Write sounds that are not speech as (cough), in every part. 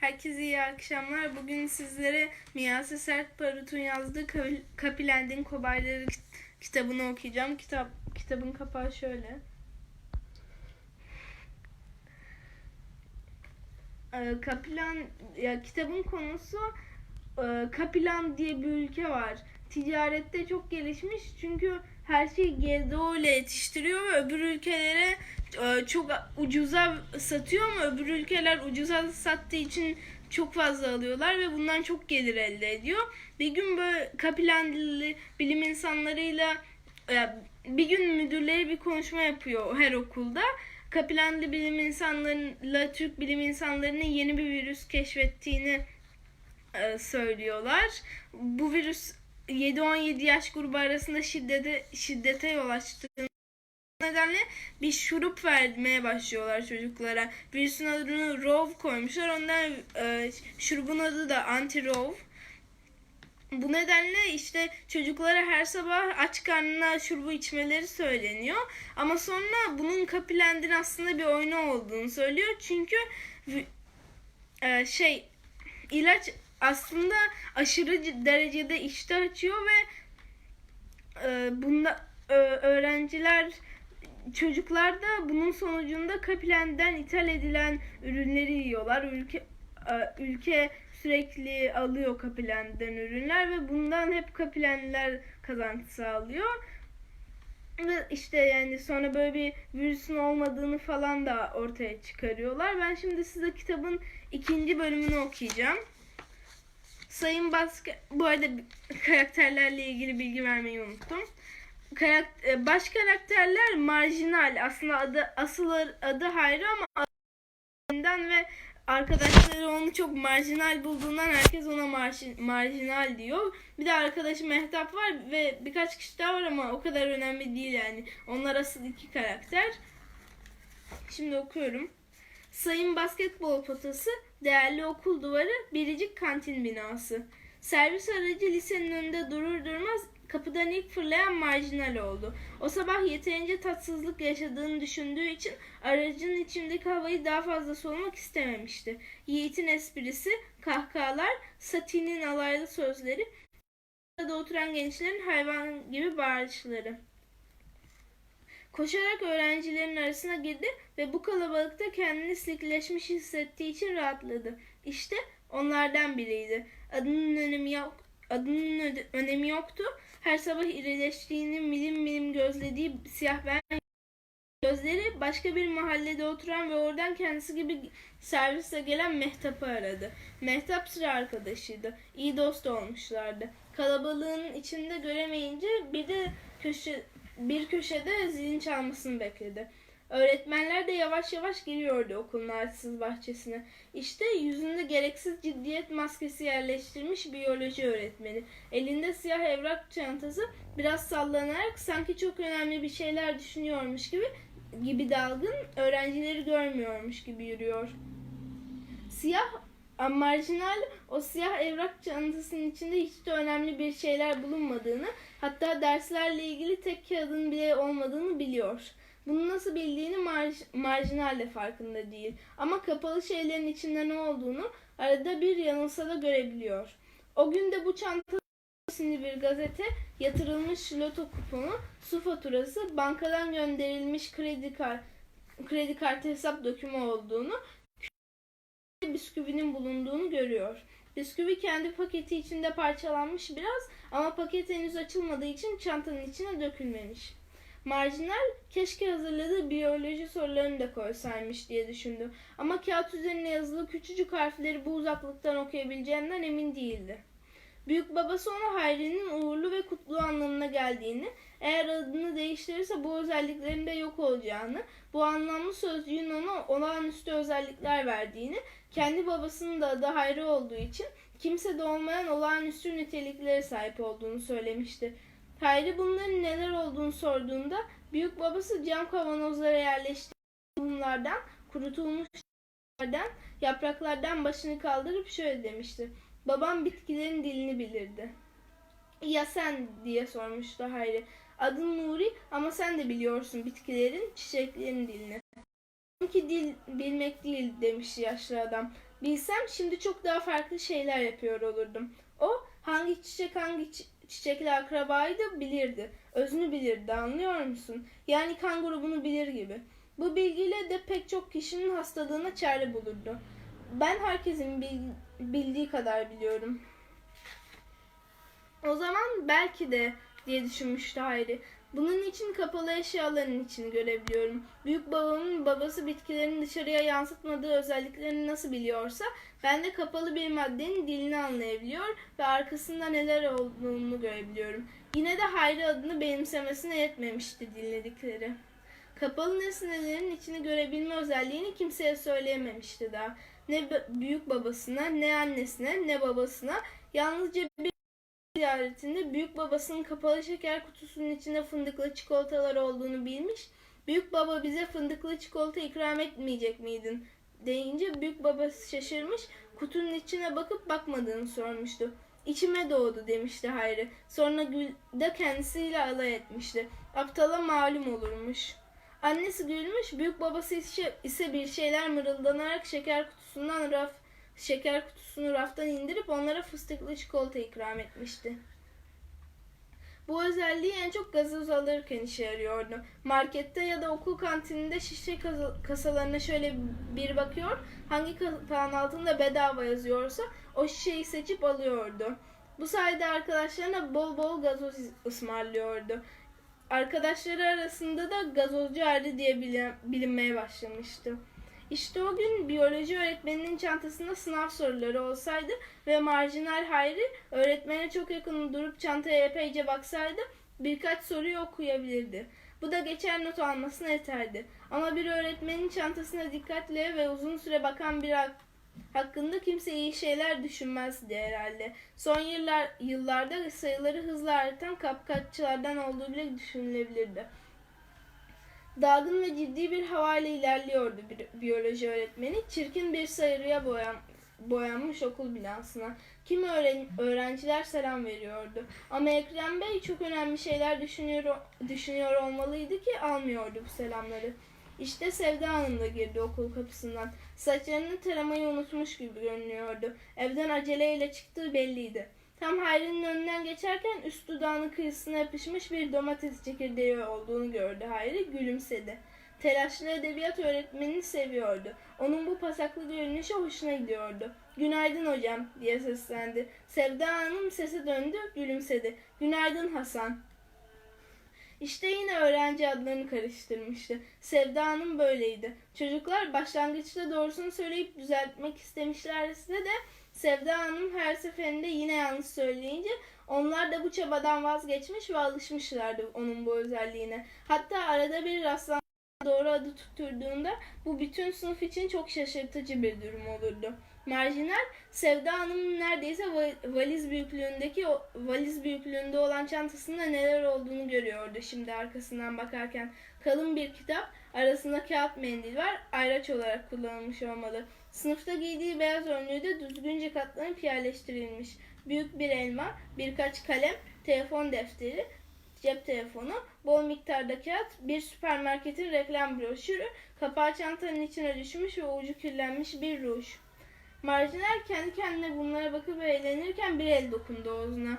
Herkese iyi akşamlar. Bugün sizlere Miyase Sert Barut'un yazdığı Ka- Kapilendin Kobayları kit- kitabını okuyacağım. Kitap kitabın kapağı şöyle. Ee, Kapilan ya kitabın konusu e, Kapilan diye bir ülke var. Ticarette çok gelişmiş çünkü her şeyi GDO ile yetiştiriyor ve öbür ülkelere e, çok ucuza satıyor ama öbür ülkeler ucuza sattığı için çok fazla alıyorlar ve bundan çok gelir elde ediyor. Bir gün böyle Kapilanlı bilim insanlarıyla e, bir gün müdürleri bir konuşma yapıyor her okulda. Kapilanlı bilim insanlarıyla Türk bilim insanlarının yeni bir virüs keşfettiğini e, söylüyorlar. Bu virüs 7-17 yaş grubu arasında şiddete şiddete yol açtığını nedenle bir şurup vermeye başlıyorlar çocuklara. Virüsün adını Rove koymuşlar. Ondan e, şurubun adı da anti-Rove. Bu nedenle işte çocuklara her sabah aç karnına şurubu içmeleri söyleniyor. Ama sonra bunun Kapilend'in aslında bir oyunu olduğunu söylüyor. Çünkü e, şey ilaç aslında aşırı derecede iştah açıyor ve e, bunda e, öğrenciler çocuklar da bunun sonucunda Kapilend'den ithal edilen ürünleri yiyorlar. Ülke e, ülke sürekli alıyor Kapilend'den ürünler ve bundan hep Kapilenliler kazanç sağlıyor. Ve işte yani sonra böyle bir virüsün olmadığını falan da ortaya çıkarıyorlar. Ben şimdi size kitabın ikinci bölümünü okuyacağım. Sayın Baske... Bu arada karakterlerle ilgili bilgi vermeyi unuttum. Karak- e, baş karakterler marjinal. Aslında adı asıl adı Hayri ama adından ve arkadaşları onu çok marjinal bulduğundan herkes ona marjin- marjinal diyor. Bir de arkadaşı Mehtap var ve birkaç kişi daha var ama o kadar önemli değil yani. Onlar asıl iki karakter. Şimdi okuyorum. Sayın basketbol potası, değerli okul duvarı, biricik kantin binası. Servis aracı lisenin önünde durur durmaz kapıdan ilk fırlayan marjinal oldu. O sabah yeterince tatsızlık yaşadığını düşündüğü için aracın içindeki havayı daha fazla solumak istememişti. Yiğit'in esprisi, kahkahalar, Sati'nin alaylı sözleri, da oturan gençlerin hayvan gibi bağırışları. Koşarak öğrencilerin arasına girdi ve bu kalabalıkta kendini silikleşmiş hissettiği için rahatladı. İşte onlardan biriydi. Adının önemi yok, adının önemi yoktu. Her sabah irileştiğini milim milim gözlediği siyah ben Gözleri başka bir mahallede oturan ve oradan kendisi gibi servisle gelen Mehtap'ı aradı. Mehtap sıra arkadaşıydı. İyi dost olmuşlardı. Kalabalığın içinde göremeyince bir de köşe bir köşede zilin çalmasını bekledi. Öğretmenler de yavaş yavaş giriyordu okulun ağaçsız bahçesine. İşte yüzünde gereksiz ciddiyet maskesi yerleştirmiş biyoloji öğretmeni. Elinde siyah evrak çantası biraz sallanarak sanki çok önemli bir şeyler düşünüyormuş gibi gibi dalgın öğrencileri görmüyormuş gibi yürüyor. Siyah marjinal o siyah evrak çantasının içinde hiç de önemli bir şeyler bulunmadığını hatta derslerle ilgili tek kağıdın bile olmadığını biliyor. Bunu nasıl bildiğini marj, marjinal de farkında değil. Ama kapalı şeylerin içinde ne olduğunu arada bir yanılsa da görebiliyor. O gün de bu çanta isimli bir gazete, yatırılmış loto kuponu, su faturası, bankadan gönderilmiş kredi kart kredi kartı hesap dökümü olduğunu, bisküvinin bulunduğunu görüyor. Bisküvi kendi paketi içinde parçalanmış biraz ama paket henüz açılmadığı için çantanın içine dökülmemiş. Marjinal keşke hazırladığı biyoloji sorularını da koysaymış diye düşündü. Ama kağıt üzerine yazılı küçücük harfleri bu uzaklıktan okuyabileceğinden emin değildi. Büyük babası ona Hayri'nin uğurlu ve kutlu anlamına geldiğini, eğer adını değiştirirse bu özelliklerin de yok olacağını, bu anlamlı sözcüğün ona olağanüstü özellikler verdiğini, kendi babasının da adı Hayri olduğu için kimse de olmayan olağanüstü niteliklere sahip olduğunu söylemişti. Hayri bunların neler olduğunu sorduğunda büyük babası cam kavanozlara yerleştirdiği tohumlardan, kurutulmuş yerden, yapraklardan başını kaldırıp şöyle demişti. Babam bitkilerin dilini bilirdi. Ya sen diye sormuştu Hayri. Adın Nuri ama sen de biliyorsun bitkilerin, çiçeklerin dilini. Ki dil bilmek değil demiş yaşlı adam. Bilsem şimdi çok daha farklı şeyler yapıyor olurdum. O hangi çiçek hangi çi- çiçekle akrabaydı bilirdi. Özünü bilirdi anlıyor musun? Yani kan grubunu bilir gibi. Bu bilgiyle de pek çok kişinin hastalığına çare bulurdu. Ben herkesin bil- bildiği kadar biliyorum. O zaman belki de diye düşünmüştü Hayri. Bunun için kapalı eşyaların içini görebiliyorum. Büyük babamın babası bitkilerin dışarıya yansıtmadığı özelliklerini nasıl biliyorsa ben de kapalı bir maddenin dilini anlayabiliyor ve arkasında neler olduğunu görebiliyorum. Yine de Hayri adını benimsemesine yetmemişti dinledikleri. Kapalı nesnelerin içini görebilme özelliğini kimseye söyleyememişti daha. Ne büyük babasına, ne annesine, ne babasına. Yalnızca bir ziyaretinde büyük babasının kapalı şeker kutusunun içinde fındıklı çikolatalar olduğunu bilmiş. Büyük baba bize fındıklı çikolata ikram etmeyecek miydin? deyince büyük babası şaşırmış, kutunun içine bakıp bakmadığını sormuştu. İçime doğdu demişti Hayri. Sonra Gül de kendisiyle alay etmişti. Aptala malum olurmuş. Annesi gülmüş, büyük babası ise- bir şeyler mırıldanarak şeker kutusundan raf şeker kutusunu raftan indirip onlara fıstıklı çikolata ikram etmişti. Bu özelliği en çok gazoz alırken işe yarıyordu. Markette ya da okul kantininde şişe kasa- kasalarına şöyle bir bakıyor, hangi kapağın altında bedava yazıyorsa o şişeyi seçip alıyordu. Bu sayede arkadaşlarına bol bol gazoz ısmarlıyordu. Arkadaşları arasında da gazozcu Hayri diye bilin- bilinmeye başlamıştı. İşte o gün biyoloji öğretmeninin çantasında sınav soruları olsaydı ve marjinal Hayri öğretmene çok yakın durup çantaya epeyce baksaydı birkaç soruyu okuyabilirdi. Bu da geçer not almasına yeterdi. Ama bir öğretmenin çantasına dikkatle ve uzun süre bakan bir hak- hakkında kimse iyi şeyler düşünmezdi herhalde. Son yıllar yıllarda sayıları hızla artan kapkaççılardan olduğu bile düşünülebilirdi. Dalgın ve ciddi bir havayla ilerliyordu biyoloji öğretmeni. Çirkin bir sarıya boyan, boyanmış okul binasına. Kimi öğren- öğrenciler selam veriyordu. Ama Ekrem Bey çok önemli şeyler düşünüyor, düşünüyor olmalıydı ki almıyordu bu selamları. İşte Sevda Hanım da girdi okul kapısından. Saçlarını taramayı unutmuş gibi görünüyordu. Evden aceleyle çıktığı belliydi. Tam Hayri'nin önünden geçerken üst dudağının kıyısına yapışmış bir domates çekirdeği olduğunu gördü Hayri, gülümsedi. Telaşlı edebiyat öğretmenini seviyordu. Onun bu pasaklı görünüşü hoşuna gidiyordu. Günaydın hocam diye seslendi. Sevda Hanım sesi döndü, gülümsedi. Günaydın Hasan. İşte yine öğrenci adlarını karıştırmıştı. Sevda Hanım böyleydi. Çocuklar başlangıçta doğrusunu söyleyip düzeltmek istemişlerse de Sevda Hanım her seferinde yine yanlış söyleyince onlar da bu çabadan vazgeçmiş ve alışmışlardı onun bu özelliğine. Hatta arada bir rastlan doğru adı tutturduğunda bu bütün sınıf için çok şaşırtıcı bir durum olurdu. Marjinal, Sevda Hanım'ın neredeyse va- valiz büyüklüğündeki valiz büyüklüğünde olan çantasında neler olduğunu görüyordu şimdi arkasından bakarken. Kalın bir kitap, arasında kağıt mendil var, ayraç olarak kullanılmış olmalı. Sınıfta giydiği beyaz önlüğü de düzgünce katlanıp yerleştirilmiş. Büyük bir elma, birkaç kalem, telefon defteri, cep telefonu, bol miktarda kağıt, bir süpermarketin reklam broşürü, kapağı çantanın içine düşmüş ve ucu kirlenmiş bir ruj. Marjinal kendi kendine bunlara bakıp eğlenirken bir el dokundu Oğuz'una.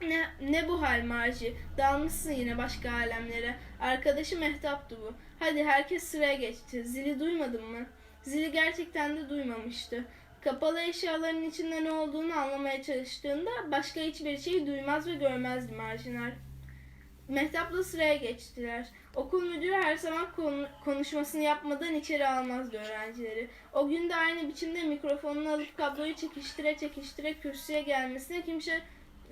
Ne, ne bu hal Marji? Dalmışsın yine başka alemlere. Arkadaşı Mehtap'tı bu. Hadi herkes sıraya geçti. Zili duymadın mı? Zili gerçekten de duymamıştı. Kapalı eşyaların içinde ne olduğunu anlamaya çalıştığında başka hiçbir şey duymaz ve görmezdi Marjinal. Mehtap'la sıraya geçtiler. Okul müdürü her zaman konu- konuşmasını yapmadan içeri almazdı öğrencileri. O gün de aynı biçimde mikrofonunu alıp kabloyu çekiştire çekiştire kürsüye gelmesine kimse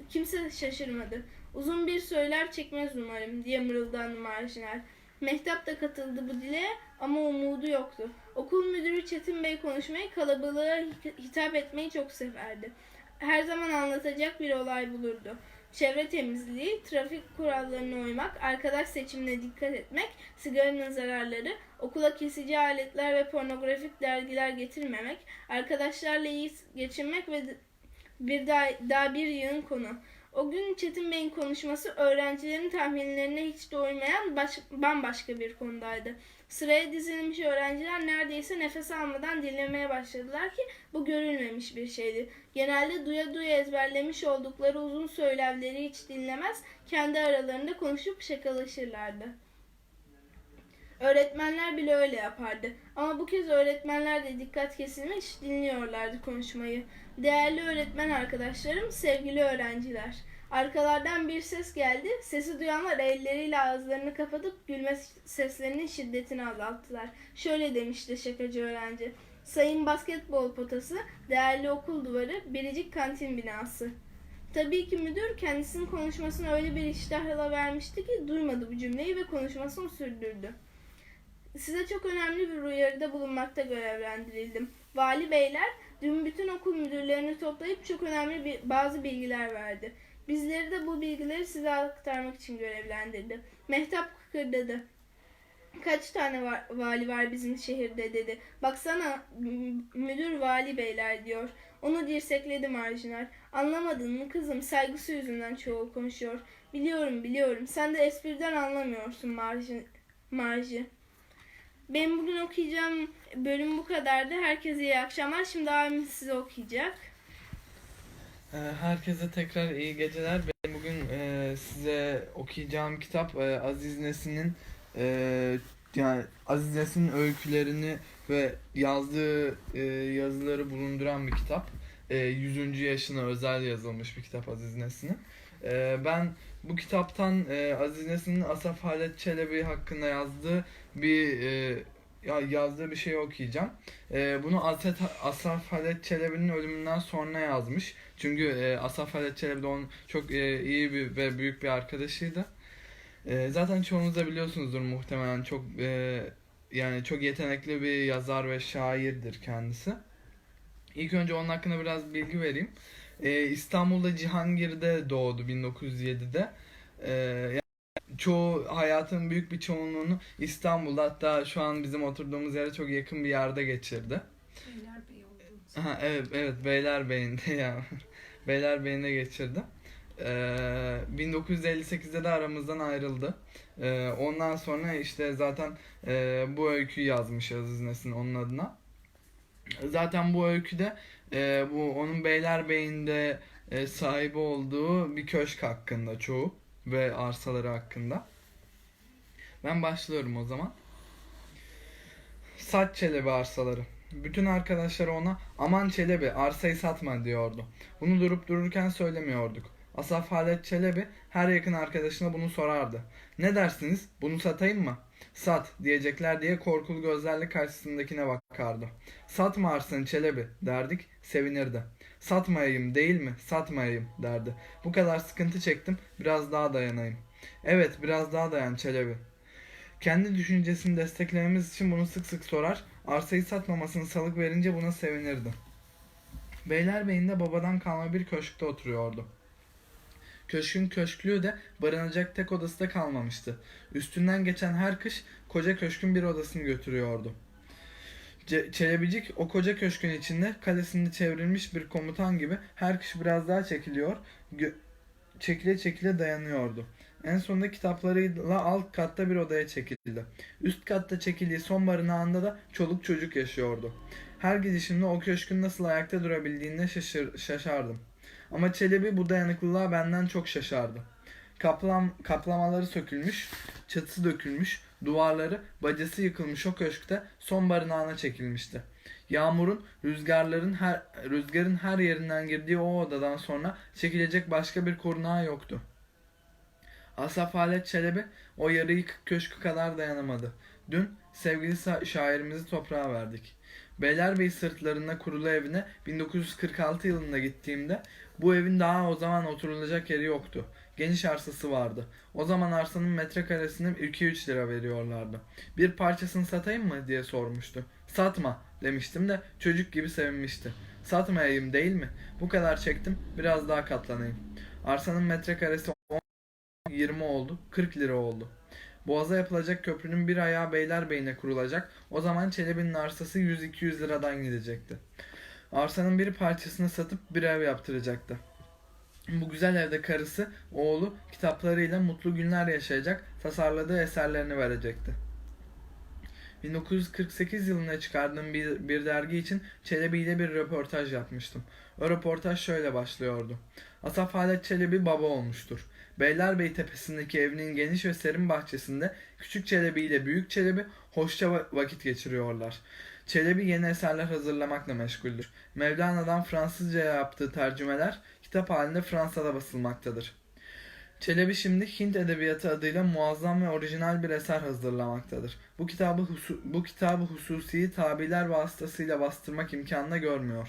kimse şaşırmadı. Uzun bir söyler çekmez umarım diye mırıldandı marjinal. Mehtap da katıldı bu dile ama umudu yoktu. Okul müdürü Çetin Bey konuşmayı kalabalığa hit- hitap etmeyi çok severdi. Her zaman anlatacak bir olay bulurdu. Çevre temizliği, trafik kurallarına uymak, arkadaş seçimine dikkat etmek, sigaranın zararları, okula kesici aletler ve pornografik dergiler getirmemek, arkadaşlarla iyi geçinmek ve bir daha, daha bir yığın konu. O gün Çetin Bey'in konuşması öğrencilerin tahminlerine hiç de uymayan baş, bambaşka bir konudaydı. Sıraya dizilmiş öğrenciler neredeyse nefes almadan dinlemeye başladılar ki bu görülmemiş bir şeydi. Genelde duya duya ezberlemiş oldukları uzun söylevleri hiç dinlemez, kendi aralarında konuşup şakalaşırlardı. Öğretmenler bile öyle yapardı. Ama bu kez öğretmenler de dikkat kesilmiş dinliyorlardı konuşmayı. Değerli öğretmen arkadaşlarım, sevgili öğrenciler. Arkalardan bir ses geldi. Sesi duyanlar elleriyle ağızlarını kapatıp gülme seslerinin şiddetini azalttılar. Şöyle demişti şakacı öğrenci. Sayın basketbol potası, değerli okul duvarı, biricik kantin binası. Tabii ki müdür kendisinin konuşmasını öyle bir iştahla vermişti ki duymadı bu cümleyi ve konuşmasını sürdürdü. Size çok önemli bir uyarıda bulunmakta görevlendirildim. Vali beyler dün bütün okul müdürlerini toplayıp çok önemli bir, bazı bilgiler verdi. Bizleri de bu bilgileri size aktarmak için görevlendirdi. Mehtap kıkırdadı. Kaç tane var, vali var bizim şehirde dedi. Baksana müdür vali beyler diyor. Onu dirsekledi marjinal. Anlamadın mı kızım saygısı yüzünden çoğu konuşuyor. Biliyorum biliyorum sen de espriden anlamıyorsun marji. marji. Benim bugün okuyacağım bölüm bu kadardı. Herkese iyi akşamlar. Şimdi abim size okuyacak. Ee, Herkese tekrar iyi geceler. Ben bugün e, size okuyacağım kitap e, Aziz Nesin'in e, yani Aziz Nesin'in öykülerini ve yazdığı yazıları bulunduran bir kitap. E, 100. yaşına özel yazılmış bir kitap Aziz Nesin'in. Ben bu kitaptan e, Aziz Nesin'in Asaf Halet Çelebi hakkında yazdığı bir e, ya yazdığı bir şey okuyacağım. E, bunu Asaf, Asaf Halet Çelebi'nin ölümünden sonra yazmış. Çünkü e, Asaf Halet Çelebi de onun çok e, iyi bir ve büyük bir arkadaşıydı. E, zaten çoğunuz da biliyorsunuzdur muhtemelen çok e, yani çok yetenekli bir yazar ve şairdir kendisi. İlk önce onun hakkında biraz bilgi vereyim. E, İstanbul'da Cihangir'de doğdu 1907'de. E, yani çoğu hayatın büyük bir çoğunluğunu İstanbul'da hatta şu an bizim oturduğumuz yere çok yakın bir yerde geçirdi. Beylerbeyi. Aha, evet evet Beylerbeyi'nde ya. (laughs) Beylerbeyi'nde geçirdi. Ee, 1958'de de aramızdan ayrıldı. Ee, ondan sonra işte zaten e, bu öyküyü yazmış Aziz Nesin onun adına. Zaten bu öyküde e, bu onun Beylerbeyi'nde e, sahibi olduğu bir köşk hakkında çoğu ve arsaları hakkında. Ben başlıyorum o zaman. Saç Çelebi arsaları. Bütün arkadaşları ona aman Çelebi arsayı satma diyordu. Bunu durup dururken söylemiyorduk. Asaf Halet Çelebi her yakın arkadaşına bunu sorardı. Ne dersiniz bunu satayım mı? Sat diyecekler diye korkulu gözlerle karşısındakine bakardı. Satma arsanı Çelebi derdik sevinirdi. Satmayayım değil mi satmayayım derdi. Bu kadar sıkıntı çektim biraz daha dayanayım. Evet biraz daha dayan Çelebi. Kendi düşüncesini desteklememiz için bunu sık sık sorar, arsayı satmamasını salık verince buna sevinirdi. Beylerbeyi'nde babadan kalma bir köşkte oturuyordu. Köşkün köşklüğü de barınacak tek odası da kalmamıştı. Üstünden geçen her kış koca köşkün bir odasını götürüyordu. Ce- Çelebicik o koca köşkün içinde kalesinde çevrilmiş bir komutan gibi her kış biraz daha çekiliyor, gö- çekile çekile dayanıyordu. En sonunda kitaplarıyla alt katta bir odaya çekildi. Üst katta çekildiği son barınağında da çoluk çocuk yaşıyordu. Her gidişimde o köşkün nasıl ayakta durabildiğine şaşır, şaşardım. Ama Çelebi bu dayanıklılığa benden çok şaşardı. Kaplam, kaplamaları sökülmüş, çatısı dökülmüş, duvarları, bacası yıkılmış o köşkte son barınağına çekilmişti. Yağmurun, rüzgarların her rüzgarın her yerinden girdiği o odadan sonra çekilecek başka bir korunağı yoktu. Asaf Halet Çelebi o yarı yıkık köşkü kadar dayanamadı. Dün sevgili şairimizi toprağa verdik. Beylerbeyi sırtlarında kurulu evine 1946 yılında gittiğimde bu evin daha o zaman oturulacak yeri yoktu. Geniş arsası vardı. O zaman arsanın metrekaresine 2-3 lira veriyorlardı. Bir parçasını satayım mı diye sormuştu. Satma demiştim de çocuk gibi sevinmişti. Satmayayım değil mi? Bu kadar çektim biraz daha katlanayım. Arsanın metrekaresi 20 oldu, 40 lira oldu. Boğaza yapılacak köprünün bir ayağı Beylerbeyi'ne kurulacak. O zaman Çelebi'nin arsası 100-200 liradan gidecekti. Arsanın bir parçasını satıp bir ev yaptıracaktı. Bu güzel evde karısı, oğlu kitaplarıyla mutlu günler yaşayacak, tasarladığı eserlerini verecekti. 1948 yılında çıkardığım bir, bir dergi için Çelebi ile bir röportaj yapmıştım. O röportaj şöyle başlıyordu. Asaf Halet Çelebi baba olmuştur. Beylerbeyi tepesindeki evinin geniş ve serin bahçesinde Küçük Çelebi ile Büyük Çelebi hoşça va- vakit geçiriyorlar. Çelebi yeni eserler hazırlamakla meşguldür. Mevlana'dan Fransızcaya yaptığı tercümeler kitap halinde Fransa'da basılmaktadır. Çelebi şimdi Hint edebiyatı adıyla muazzam ve orijinal bir eser hazırlamaktadır. Bu kitabı husu- bu kitabı hususi tabiler vasıtasıyla bastırmak imkanına görmüyor.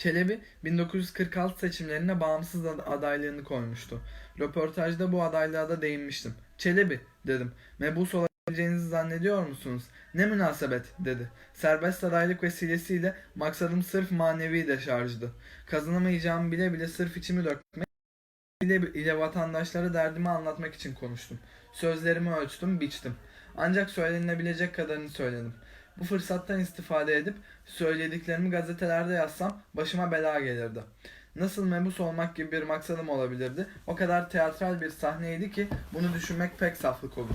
Çelebi 1946 seçimlerine bağımsız ad- adaylığını koymuştu. Röportajda bu adaylığa da değinmiştim. Çelebi dedim. Mebus olabileceğinizi zannediyor musunuz? Ne münasebet dedi. Serbest adaylık vesilesiyle maksadım sırf manevi deşarjdı. Kazanamayacağımı bile bile sırf içimi dökmek ile, ile vatandaşlara derdimi anlatmak için konuştum. Sözlerimi ölçtüm, biçtim. Ancak söylenilebilecek kadarını söyledim. Bu fırsattan istifade edip söylediklerimi gazetelerde yazsam başıma bela gelirdi. Nasıl mebus olmak gibi bir maksadım olabilirdi. O kadar teatral bir sahneydi ki bunu düşünmek pek saflık olur.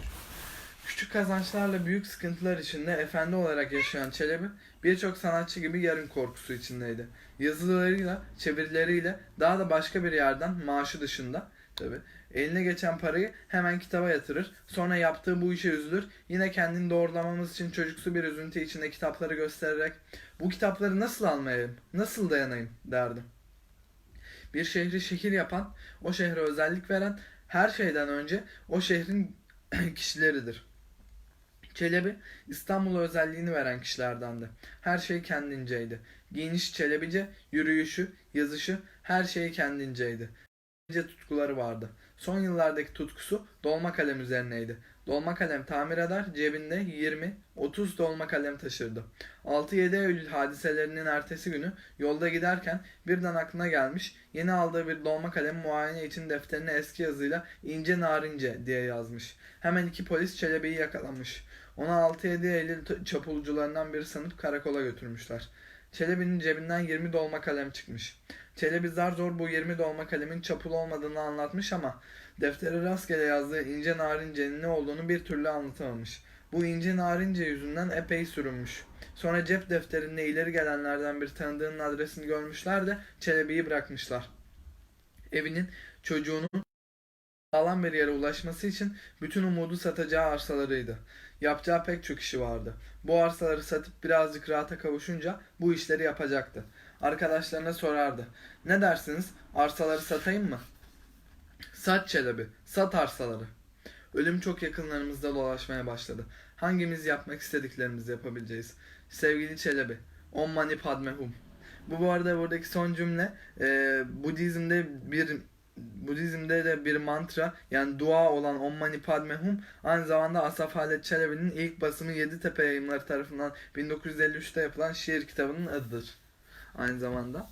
Küçük kazançlarla büyük sıkıntılar içinde efendi olarak yaşayan Çelebi birçok sanatçı gibi yarın korkusu içindeydi. Yazılarıyla, çevirileriyle daha da başka bir yerden maaşı dışında tabi eline geçen parayı hemen kitaba yatırır. Sonra yaptığı bu işe üzülür. Yine kendini doğrulamamız için çocuksu bir üzüntü içinde kitapları göstererek bu kitapları nasıl almayayım, nasıl dayanayım derdi. Bir şehri şehir yapan, o şehre özellik veren her şeyden önce o şehrin (clears throat) kişileridir. Çelebi İstanbul'a özelliğini veren kişilerdendi. Her şey kendinceydi. Giyiniş çelebice, yürüyüşü, yazışı her şey kendinceydi. Nice tutkuları vardı. Son yıllardaki tutkusu dolma kalem üzerineydi. Dolma kalem tamir eder, cebinde 20-30 dolma kalem taşırdı. 6-7 Eylül hadiselerinin ertesi günü yolda giderken birden aklına gelmiş, yeni aldığı bir dolma kalem muayene için defterine eski yazıyla ince narince diye yazmış. Hemen iki polis Çelebi'yi yakalamış. Onu 6-7 Eylül çapulcularından biri sanıp karakola götürmüşler. Çelebi'nin cebinden 20 dolma kalem çıkmış. Çelebi zar zor bu 20 dolma kalemin çapul olmadığını anlatmış ama deftere rastgele yazdığı ince narincenin ne olduğunu bir türlü anlatamamış. Bu ince narince yüzünden epey sürünmüş. Sonra cep defterinde ileri gelenlerden bir tanıdığının adresini görmüşler de Çelebi'yi bırakmışlar. Evinin, çocuğunun sağlam bir yere ulaşması için bütün umudu satacağı arsalarıydı. Yapacağı pek çok işi vardı. Bu arsaları satıp birazcık rahata kavuşunca bu işleri yapacaktı. Arkadaşlarına sorardı. Ne dersiniz? Arsaları satayım mı? Sat Çelebi, sat arsaları. Ölüm çok yakınlarımızda dolaşmaya başladı. Hangimiz yapmak istediklerimizi yapabileceğiz? Sevgili Çelebi, Om Mani Padme Hum. Bu bu arada buradaki son cümle e, Budizm'de bir Budizm'de de bir mantra yani dua olan Om Mani Padme Hum aynı zamanda Asaf Halet Çelebi'nin ilk basımı Yeditepe yayınları tarafından 1953'te yapılan şiir kitabının adıdır. Aynı zamanda.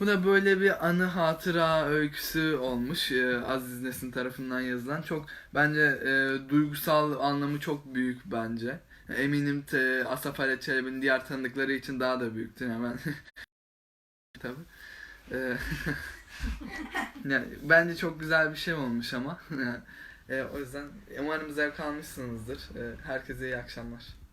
Bu da böyle bir anı hatıra öyküsü olmuş e, Aziz Nesin tarafından yazılan. Çok bence e, duygusal anlamı çok büyük bence. Eminim te, Asaf Halet Çelebi'nin diğer tanıdıkları için daha da büyüktür hemen. (laughs) Tabii. E, (laughs) yani, bence çok güzel bir şey olmuş ama. (laughs) E, o yüzden umarım zevk almışsınızdır. E, herkese iyi akşamlar.